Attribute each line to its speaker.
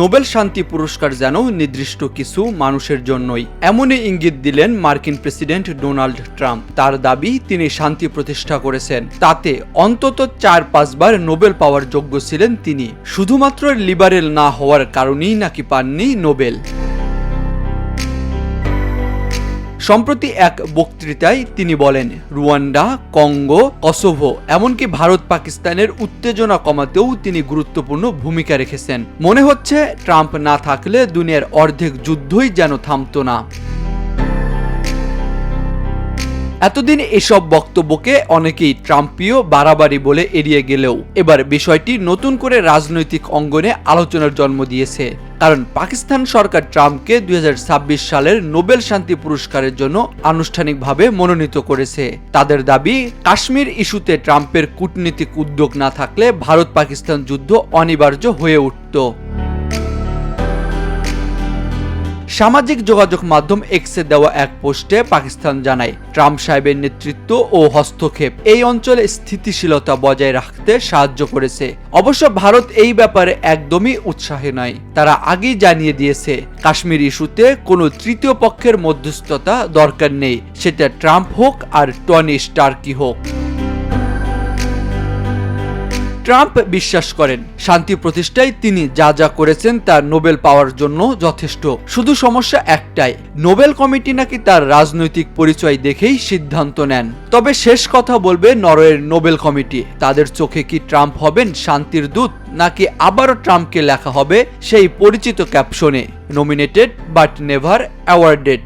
Speaker 1: Nobel শান্তি পুরস্কার যেন নির্দিষ্ট কিছু মানুষের জন্যই। এমনই ইঙ্গিত দিলেন মার্কিন প্রেসিডেন্ট ডোনাল্ড ট্রাম্প। তার দাবি, তিনি শান্তি প্রতিষ্ঠা করেছেন। তাতে অন্তত চার পাঁচবার নোবেল পাওয়ার যোগ্য ছিলেন তিনি। শুধুমাত্র লিবারেল না হওয়ার কারণেই নাকি পাননি নোবেল। সম্প্রতি এক বক্তৃতায় তিনি বলেন, রুয়ান্ডা, কঙ্গো, কসোভো, এমনকি ভারত পাকিস্তানের উত্তেজনা কমাতেও তিনি গুরুত্বপূর্ণ ভূমিকা রেখেছেন। মনে হচ্ছে ট্রাম্প না থাকলে দুনিয়ার অর্ধেক যুদ্ধই যেন থামতো না। এতদিন এসব বক্তব্যকে অনেকেই ট্রাম্পীয় বাড়াবাড়ি বলে এড়িয়ে গেলেও এবার বিষয়টি নতুন করে রাজনৈতিক অঙ্গনে আলোচনার জন্ম দিয়েছে। কারণ পাকিস্তান সরকার ট্রাম্পকে দুই হাজার ছাব্বিশ সালের নোবেল শান্তি পুরস্কারের জন্য আনুষ্ঠানিকভাবে মনোনীত করেছে। তাদের দাবি, কাশ্মীর ইস্যুতে ট্রাম্পের কূটনীতিক উদ্যোগ না থাকলে ভারত পাকিস্তান যুদ্ধ অনিবার্য হয়ে উঠত। সামাজিক যোগাযোগ মাধ্যম এক্সে দেওয়া এক পোস্টে পাকিস্তান জানায়, ট্রাম্প সাহেবের নেতৃত্ব ও হস্তক্ষেপ এই অঞ্চলে স্থিতিশীলতা বজায় রাখতে সাহায্য করেছে। অবশ্য ভারত এই ব্যাপারে একদমই উৎসাহী নয়। তারা আগেই জানিয়ে দিয়েছে, কাশ্মীর ইস্যুতে কোনো তৃতীয় পক্ষের মধ্যস্থতা দরকার নেই। সেটা ট্রাম্প হোক আর টনি স্টার্কি হোক। ট্রাম্প বিশ্বাস করেন। শান্তি প্রতিষ্ঠায় তিনি যা যা করেছেন তা নোবেল পাওয়ার জন্য যথেষ্ট। শুধু সমস্যা একটাই, নোবেল কমিটি নাকি তার রাজনৈতিক পরিচয় দেখেই সিদ্ধান্ত নেন। তবে শেষ কথা বলবে নরওয়ের নোবেল কমিটি। তাদের চোখে কি ট্রাম্প হবেন শান্তির দূত, নাকি আবারও ট্রাম্পকে লেখা হবে সেই পরিচিত ক্যাপশনে? Nominated but never awarded